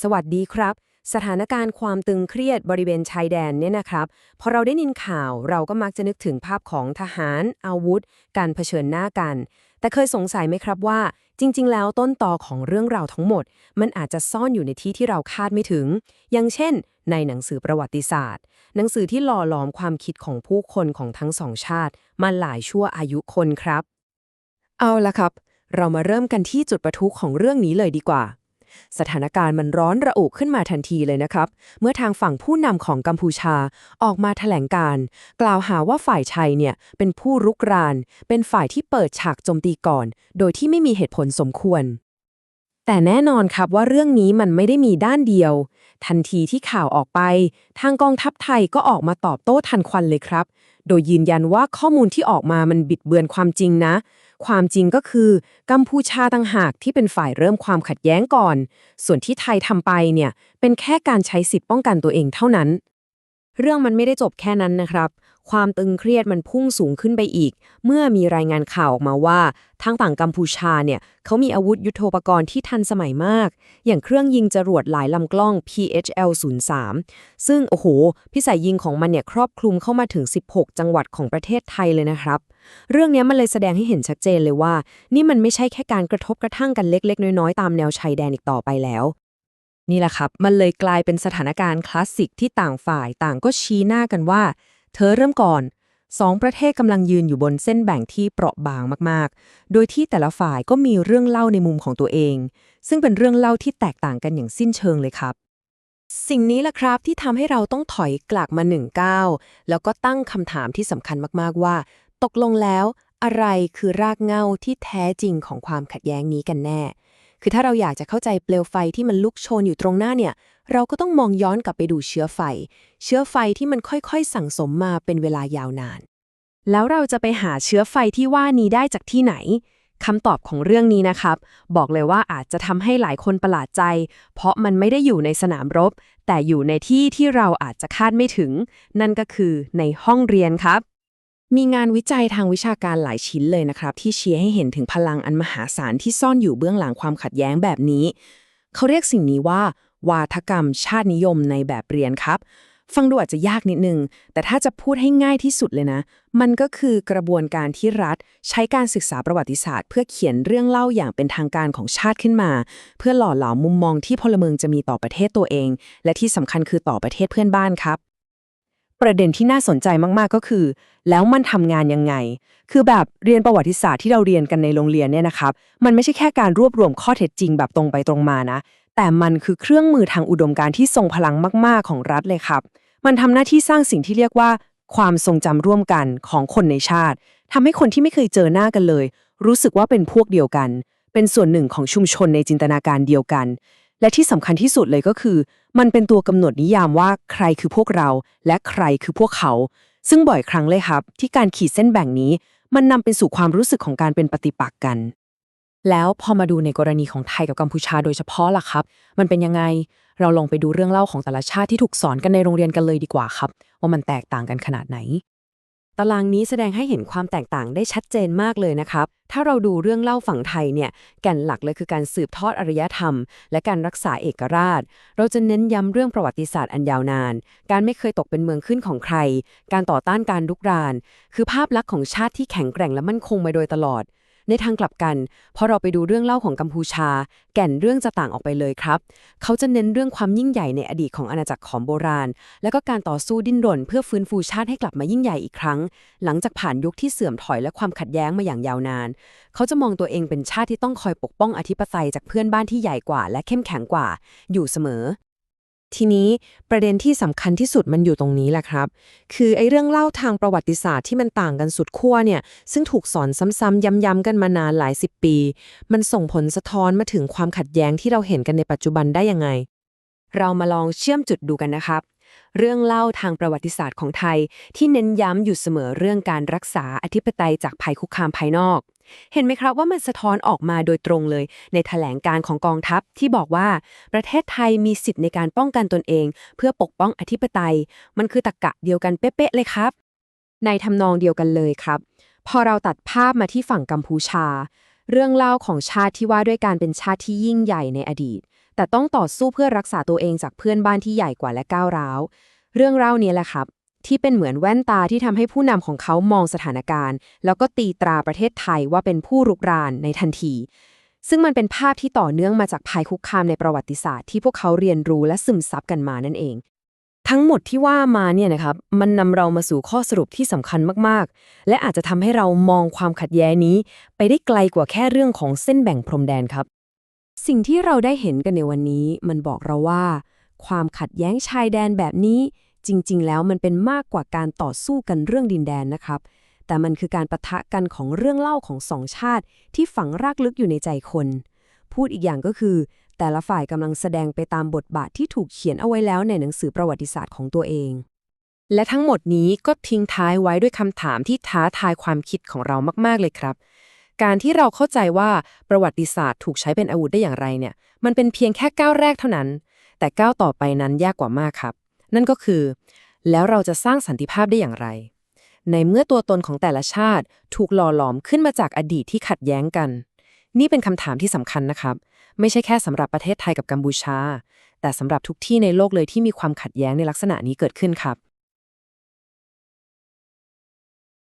สวัสดีครับ สถานการณ์ความตึงเครียดบริเวณชายแดนเนี่ยนะครับ พอเราได้ยินข่าวเราก็มักจะนึกถึงภาพของทหาร อาวุธ การเผชิญหน้ากัน แต่เคยสงสัยไหมครับว่า จริง ๆ แล้วต้นตอของเรื่องราวทั้งหมด มันอาจจะซ่อนอยู่ในที่ที่เราคาดไม่ถึง อย่างเช่น ในหนังสือประวัติศาสตร์ หนังสือที่หล่อหลอมความคิดของผู้คนของทั้งสองชาติ มาหลายชั่วอายุคนครับ เอาละครับ เรามาเริ่มกันที่จุดประทุของเรื่องนี้เลยดีกว่า สถานการณ์มันร้อนระอุขึ้นมาทันทีเลยนะครับ เมื่อทางฝั่งผู้นำของกัมพูชาออกมาแถลงการ กล่าวหาว่าฝ่ายชัยเนี่ยเป็นผู้รุกราน เป็นฝ่ายที่เปิดฉากโจมตีก่อน โดยที่ไม่มีเหตุผลสมควร แต่แน่นอนครับว่าเรื่องนี้มันไม่ได้มีด้านเดียว ทันทีที่ข่าวออกไป ทางกองทัพไทยก็ออกมาตอบโต้ทันควันเลยครับ โดยยืนยันว่าข้อมูลที่ออกมามันบิดเบือนความจริงนะ ความจริงก็คือกัมพูชาต่างหากที่เป็นฝ่ายเริ่มความขัดแย้งก่อน ส่วนที่ไทยทำไปเนี่ยเป็นแค่การใช้สิทธิ์ป้องกันตัวเองเท่านั้น เรื่องมันไม่ได้จบแค่นั้นนะครับ ความตึงเครียดมันพุ่งสูงขึ้นไปอีก เมื่อมีรายงานข่าวออกมาว่าทางฝั่งกัมพูชาเนี่ยเขามีอาวุธยุโทโธปกรณ์ที่ทันสมัยมาก อย่างเครื่องยิงจรวดหลายลำกล้อง PHL-03 ซึ่งโอ้โห พิสัยยิงของมันเนี่ยครอบคลุมเข้ามาถึง 16 จังหวัดของประเทศไทยเลยนะครับ เรื่องนี้มันเลยแสดงให้เห็นชัดเจนเลยว่า นี่มันไม่ใช่แค่การกระทบกระทั่งกันเล็ก ๆ น้อยๆตามแนวชายแดนอีกต่อไปแล้วนี่แหละครับ มันเลยกลายเป็นสถานการณ์คลาสสิกที่ต่างฝ่ายต่างก็ชี้หน้ากันว่า เธอเริ่มก่อนสองประเทศกำลังยืนอยู่บนเส้นแบ่งที่เปราะบางมากๆ โดยที่แต่ละฝ่ายก็มีเรื่องเล่าในมุมของตัวเอง ซึ่งเป็นเรื่องเล่าที่แตกต่างกันอย่างสิ้นเชิงเลยครับ สิ่งนี้แหละครับที่ทำให้เราต้องถอยกลับมาหนึ่งก้าวแล้วก็ตั้งคำถามที่สำคัญมากๆว่า ตกลงแล้ว อะไรคือรากเหง้าที่แท้จริงของความขัดแย้งนี้กันแน่ คือถ้าเราอยากจะเข้าใจเปลวไฟที่มันลุกโชนอยู่ตรงหน้าเนี่ย เราก็ต้องมองย้อนกลับไปดูเชื้อไฟ เชื้อไฟที่มันค่อยๆ สั่งสมมาเป็นเวลายาวนาน แล้วเราจะไปหาเชื้อไฟที่ว่านี้ได้จากที่ไหนคำตอบของเรื่องนี้นะครับ บอกเลยว่าอาจจะทำให้หลายคนประหลาดใจ เพราะมันไม่ได้อยู่ในสนามรบ แต่อยู่ในที่ที่เราอาจจะคาดไม่ถึง นั่นก็คือในห้องเรียนครับ มีงานวิจัยทางวิชาการหลายชิ้นเลยนะครับ ที่ชี้ให้เห็นถึงพลังอันมหาศาลที่ซ่อนอยู่เบื้องหลังความขัดแย้งแบบนี้ เขาเรียกสิ่งนี้ว่า วาทกรรมชาตินิยมในแบบเรียนครับ ฟังดูอาจจะยากนิดนึง แต่ถ้าจะพูดให้ง่ายที่สุดเลยนะ มันก็คือกระบวนการที่รัฐ ใช้การศึกษาประวัติศาสตร์ เพื่อเขียนเรื่องเล่าอย่างเป็นทางการของชาติขึ้นมา เพื่อหล่อหลอมมุมมองที่พลเมืองจะมีต่อประเทศตัวเอง และที่สำคัญคือต่อประเทศเพื่อนบ้านครับประเด็นที่น่าสนใจมาก ๆ ก็คือ แล้วมันทำงานยังไง คือแบบเรียนประวัติศาสตร์ที่เราเรียนกันในโรงเรียนเนี่ยนะครับ มันไม่ใช่แค่การรวบรวมข้อเท็จจริงแบบตรงไปตรงมานะ แต่มันคือเครื่องมือทางอุดมการณ์ที่ทรงพลังมาก ๆ ของรัฐเลยครับ มันทำหน้าที่สร้างสิ่งที่เรียกว่า ความทรงจำร่วมกันของคนในชาติทำให้คนที่ไม่เคยเจอหน้ากันเลย รู้สึกว่าเป็นพวกเดียวกัน เป็นส่วนหนึ่งของชุมชนในจินตนาการเดียวกัน และที่สำคัญที่สุดเลยก็คือ มันเป็นตัวกำหนดนิยามว่าใครคือพวกเรา และใครคือพวกเขา ซึ่งบ่อยครั้งเลยครับ ที่การขีดเส้นแบ่งนี้ มันนำไปสู่ความรู้สึกของการเป็นปฏิปักษ์กัน แล้วพอมาดูในกรณีของไทยกับกัมพูชาโดยเฉพาะล่ะครับ มันเป็นยังไง เราลองไปดูเรื่องเล่าของแต่ละชาติที่ถูกสอนกันในโรงเรียนกันเลยดีกว่าครับ ว่ามันแตกต่างกันขนาดไหน ตารางนี้แสดงให้เห็นความแตกต่างได้ชัดเจนมากเลยนะครับ ถ้าเราดูเรื่องเล่าฝั่งไทยเนี่ย แก่นหลักเลยคือการสืบทอดอารยธรรม และการรักษาเอกราช เราจะเน้นย้ำเรื่องประวัติศาสตร์อันยาวนาน การไม่เคยตกเป็นเมืองขึ้นของใคร การต่อต้านการลุกราน คือภาพลักษณ์ของชาติที่แข็งแกร่งและมั่นคงมาโดยตลอด ในทางกลับกันพอเราไปดูเรื่องเล่าของกัมพูชา แก่นเรื่องจะต่างออกไปเลยครับ เขาจะเน้นเรื่องความยิ่งใหญ่ในอดีตของอาณาจักรขอมโบราณ และก็การต่อสู้ดิ้นรน เพื่อฟื้นฟูชาติให้กลับมายิ่งใหญ่อีกครั้ง หลังจากผ่านยุคที่เสื่อมถอยและความขัดแย้งมาอย่างยาวนาน เขาจะมองตัวเองเป็นชาติที่ต้องคอยปกป้องอธิปไตยจากเพื่อนบ้านที่ใหญ่กว่า และเข้มแข็งกว่า อยู่เสมอ ทีนี้ประเด็นที่สำคัญที่สุดมันอยู่ตรงนี้แหละครับ คือไอ้เรื่องเล่าทางประวัติศาสตร์ที่มันต่างกันสุดขั้วเนี่ยซึ่งถูกสอนซ้ำๆย้ำๆกันมานานหลายสิบปี มันส่งผลสะท้อนมาถึงความขัดแย้งที่เราเห็นกันในปัจจุบันได้ยังไง เรามาลองเชื่อมจุดดูกันนะครับ เรื่องเล่าทางประวัติศาสตร์ของไทย ที่เน้นย้ำอยู่เสมอเรื่องการรักษาอธิปไตยจากภัยคุกคามภายนอก เห็นไหมครับว่ามันสะท้อนออกมาโดยตรงเลย ในแถลงการของกองทัพที่บอกว่า ประเทศไทยมีสิทธิ์ในการป้องกันตนเอง เพื่อปกป้องอธิปไตย มันคือตรกกะเดียวกันเป๊ะๆเลยครับ ในทำนองเดียวกันเลยครับ พอเราตัดภาพมาที่ฝั่งกัมพูชา เรื่องเล่าของชาติที่ว่าด้วยการเป็นชาติที่ยิ่งใหญ่ในอดีต แต่ต้องต่อสู้เพื่อรักษาตัวเองจากเพื่อนบ้านที่ใหญ่กว่าและก้าวร้าว เรื่องเล่านี้แหละครับ ที่เป็นเหมือนแว่นตาที่ทำให้ผู้นำของเขามองสถานการณ์ แล้วก็ตีตราประเทศไทยว่าเป็นผู้รุกรานในทันที ซึ่งมันเป็นภาพที่ต่อเนื่องมาจากภัยคุกคามในประวัติศาสตร์ที่พวกเขาเรียนรู้และซึมซับกันมานั่นเอง ทั้งหมดที่ว่ามาเนี่ยนะครับมันนำเรามาสู่ข้อสรุปที่สำคัญมากๆ และอาจจะทำให้เรามองความขัดแย้งนี้ ไปได้ไกลกว่าแค่เรื่องของเส้นแบ่งพรมแดนครับ สิ่งที่เราได้เห็นกันในวันนี้ มันบอกเราว่า ความขัดแย้งชายแดนแบบนี้ จริง ๆ แล้วมันเป็นมากกว่าการต่อสู้กันเรื่องดินแดนนะครับ แต่มันคือการประทะกันของเรื่องเล่าของสองชาติ ที่ฝังรากลึกอยู่ในใจคน พูดอีกอย่างก็คือ แต่ละฝ่ายกำลังแสดงไปตามบทบาทที่ถูกเขียนเอาไว้แล้วในหนังสือประวัติศาสตร์ของตัวเอง และทั้งหมดนี้ก็ทิ้งท้ายไว้ด้วยคำถามที่ท้าทายความคิดของเรามากๆเลยครับการที่เราเข้าใจว่าประวัติศาสตร์ถูกใช้เป็นอาวุธได้อย่างไรเนี่ย มันเป็นเพียงแค่ก้าวแรกเท่านั้น แต่ก้าวต่อไปนั้นยากกว่ามากครับ นั่นก็คือ แล้วเราจะสร้างสันติภาพได้อย่างไร ในเมื่อตัวตนของแต่ละชาติถูกหล่อหลอมขึ้นมาจากอดีตที่ขัดแย้งกัน นี่เป็นคำถามที่สำคัญนะครับ ไม่ใช่แค่สำหรับประเทศไทยกับกัมพูชา แต่สำหรับทุกที่ในโลกเลยที่มีความขัดแย้งในลักษณะนี้เกิดขึ้นครับ